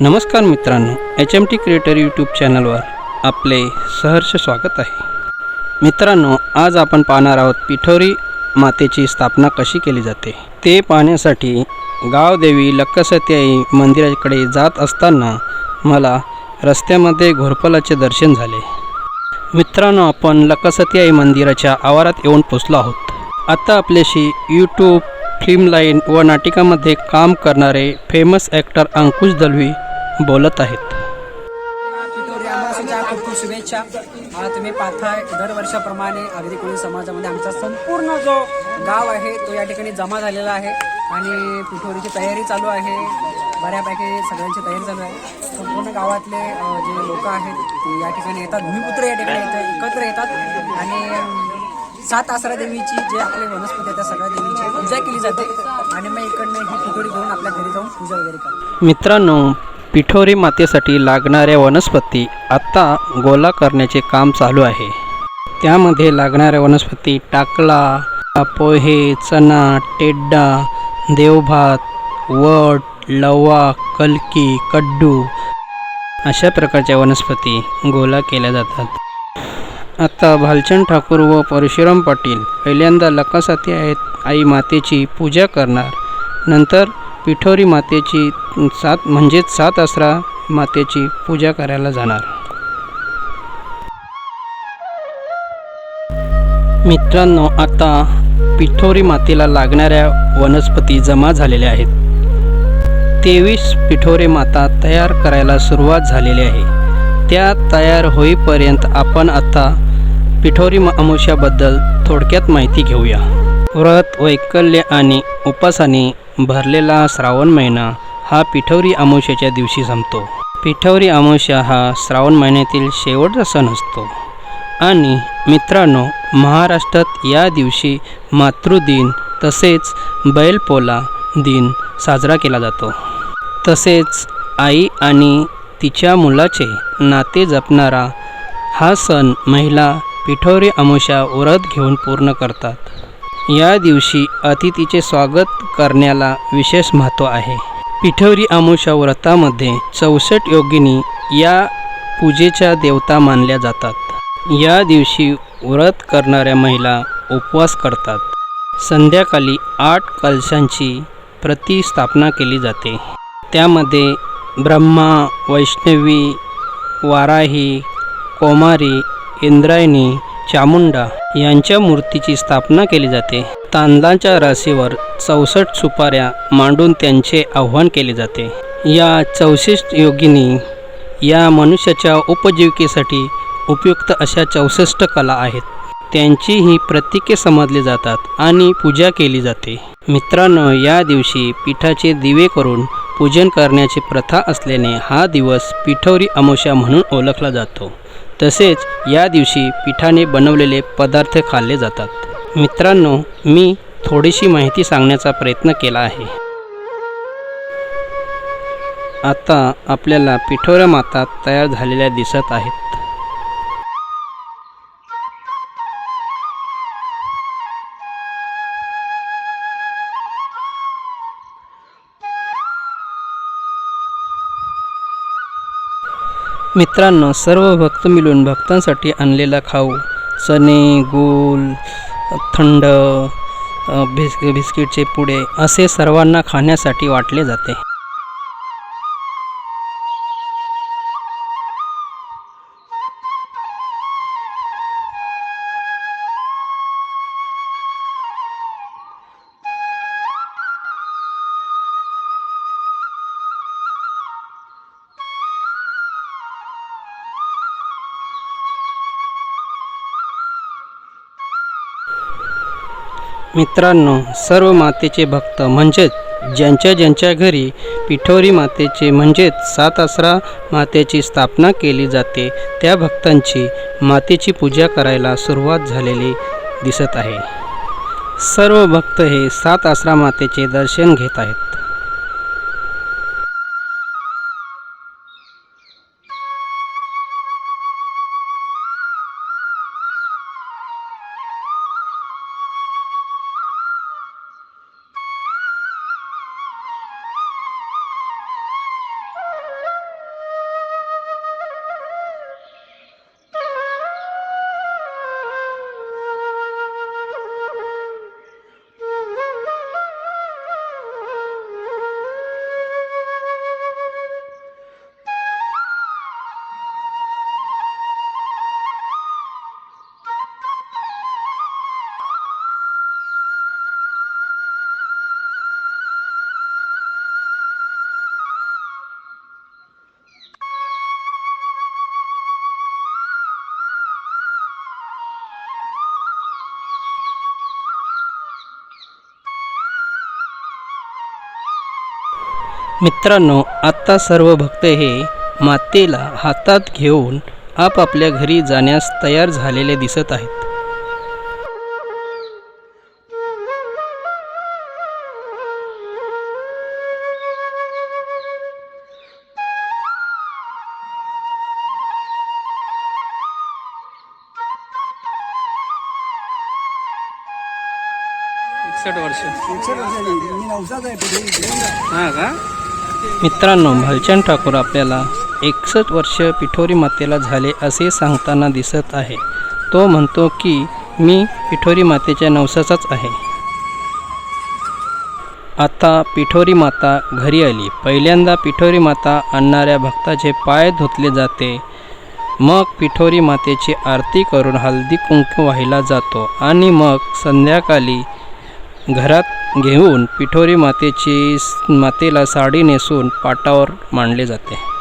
नमस्कार मित्रांनो H M T creator YouTube चॅनलवर आपले सहर्ष स्वागत आहे. मित्रांनो आज आपण पाहणार आहोत पिठोरी मातेची स्थापना कशी केली जाते? ते पाहण्यासाठी गावदेवी लक्कसत्याई मंदिराकडे जात असताना मला रस्त्यामध्ये घोरपलाचे दर्शन झाले. मित्रांनो आपण लक्कसत्याई मंदिराच्या आवारात येऊन पोचलो आहोत. आता आपल्याशी यूट्यूब फिल्म लाईन व नाटिकामध्ये काम करणारे फेमस ॲक्टर अंकुश दलवी बोलत आहेत. खूप शुभेच्छा. तुम्ही पाहताय दरवर्षाप्रमाणे अगदी कोळी समाजामध्ये आमचा संपूर्ण जो गाव आहे तो या ठिकाणी जमा झालेला आहे. आणि पिठोरीची तयारी चालू आहे. बऱ्यापैकी सगळ्यांची तयारी चालू आहे. संपूर्ण गावातले जे लोक आहेत ते या ठिकाणी येतात. भूमिपुत्र या ठिकाणी येतात एकत्र येतात. आणि सात आसरा देवीची जे आपले वनस्पती आहेत त्या सगळ्या देवीची पूजा केली जाते. आणि मग इकडनं ही पिठोरी घेऊन आपल्या घरी जाऊन पूजा वगैरे करतात. मित्रांनो पिठोरी मातेसाठी लागणाऱ्या वनस्पती आत्ता गोला करण्याचे काम चालू आहे. त्यामध्ये लागणाऱ्या वनस्पती टाकला पोहे चणा टेड्डा देवभात वट लवा कलकी कड्डू अशा प्रकारच्या वनस्पती गोला केल्या जातात. आता भालचंद ठाकूर व परशुराम पाटील पहिल्यांदा लकासाती आहेत. आई मातेची पूजा करणार. नंतर पिठोरी मातेची सात म्हणजेच सात आसरा मातेची पूजा करायला जाणार. मित्रांनो आता पिठोरी मातेला लागणाऱ्या वनस्पती जमा झालेल्या आहेत. तेवीस पिठोरी माता तयार करायला सुरुवात झालेली आहे. त्या तयार होईपर्यंत आपण आता पिठोरी म- थोडक्यात माहिती घेऊया. व्रत वैकल्य आणि उपासाने भरलेला श्रावण महिना हा पिठौरी अमावस्याच्या दिवशी संपतो. पिठौरी अमावस्या हा श्रावण महिन्यातील शेवटचा सण असतो. आणि मित्रांनो महाराष्ट्रात या दिवशी मातृदिन तसेच बैलपोला दिन साजरा केला जातो. तसेच आई आणि तिच्या मुलाचे नाते जपणारा हा सण महिला पिठोरी अमावस्या व्रत घेऊन पूर्ण करतात. या दिवशी अतिथीचे स्वागत करण्याला विशेष महत्त्व आहे. पिठवरी अमावस्या व्रतामध्ये चौसष्ट योगिनी या पूजेच्या देवता मानल्या जातात. या दिवशी व्रत करणाऱ्या महिला उपवास करतात. संध्याकाळी आठ कलशांची प्रतिस्थापना केली जाते. त्यामध्ये ब्रह्मा वैष्णवी वाराही कोमारी इंद्रायणी चामुंडा यांच्या मूर्तीची स्थापना केली जाते. तांदळाच्या राशीवर चौसष्ट सुपाऱ्या मांडून त्यांचे आव्हान केले जाते. या चौसष्ट योगिनी या मनुष्याच्या उपजीविकेसाठी उपयुक्त अशा चौसष्ट कला आहेत. त्यांची ही प्रतीके समजली जातात आणि पूजा केली जाते. मित्रांनो या दिवशी पिठाचे दिवे करून पूजन करण्याची प्रथा असल्याने हा दिवस पिठोरी अमावस्या म्हणून ओळखला जातो. तसेच या दिवशी पिठाने बनवलेले पदार्थ खाल्ले जातात. मित्रांनो मी थोडीशी माहिती सांगण्याचा प्रयत्न केला आहे. आता आपल्याला पिठोऱ्या माता तयार झालेल्या दिसत आहेत. मित्रांनो सर्व भक्त मिळून भक्तांसाठी आणलेला खाऊ. चणे गोल थंड भिस्क बिस्किटचे पुडे असे सर्वांना खाण्यासाठी वाटले जाते. मित्रांनो सर्व मातेचे भक्त म्हणजेच ज्यांच्या ज्यांच्या घरी पिठोरी मातेचे म्हणजेच सात आसरा मातेची स्थापना केली जाते त्या भक्तांची मातेची पूजा करायला सुरुवात झालेली दिसत आहे. सर्व भक्त हे सात आसरा मातेचे दर्शन घेत आहेत. मित्रांनो आत्ता सर्व भक्त हे मातेला हातात घेऊन आपापल्या घरी जाण्यास तयार झालेले दिसत आहेत. एकसष्ट वर्ष. हा का? मित्रांनो भालचंद ठाकूर आपल्याला एकसष्ट वर्ष पिठोरी मातेला झाले असे सांगताना दिसत आहे. तो म्हणतो की मी पिठोरी मातेच्या नवसाचाच आहे. आता पिठोरी माता घरी आली. पहिल्यांदा पिठोरी माता आणणाऱ्या भक्ताचे पाय धुतले जाते. मग पिठोरी मातेची आरती करून हळदी कुंकू व्हायला जातो आणि मग संध्याकाळी घरात घेऊन पिठोरी मातेची मातेला साडी नेसून पाटावर मांडले जाते.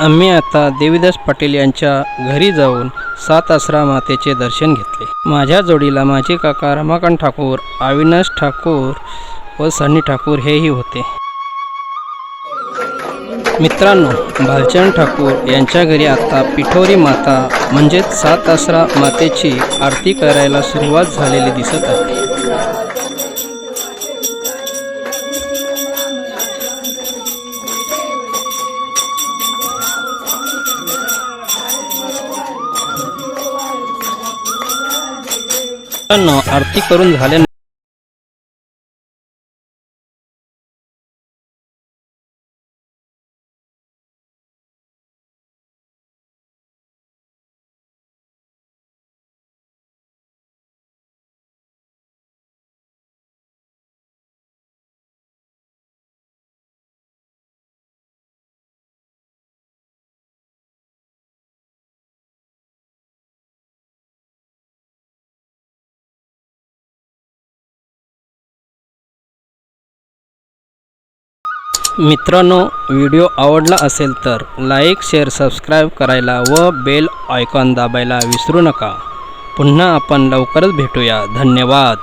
आम्ही आता देवीदास पाटील यांच्या घरी जाऊन सात आसरा मातेचे दर्शन घेतले. माझ्या जोडीला माझे काका रमाकांत ठाकूर अविनाश ठाकूर व सनी ठाकूर हेही होते. मित्रांनो भालचंद ठाकूर यांच्या घरी आता पिठोरी माता म्हणजेच सात आसरा मातेची आरती करायला सुरुवात झालेली दिसत आहे. मित्रांनो आरती करून झाल्यानंतर मित्रांनो व्हिडिओ आवडला असेल तर लाईक शेअर सबस्क्राईब करायला व बेल आयकॉन दाबायला विसरू नका. पुन्हा आपण लवकरच भेटूया. धन्यवाद.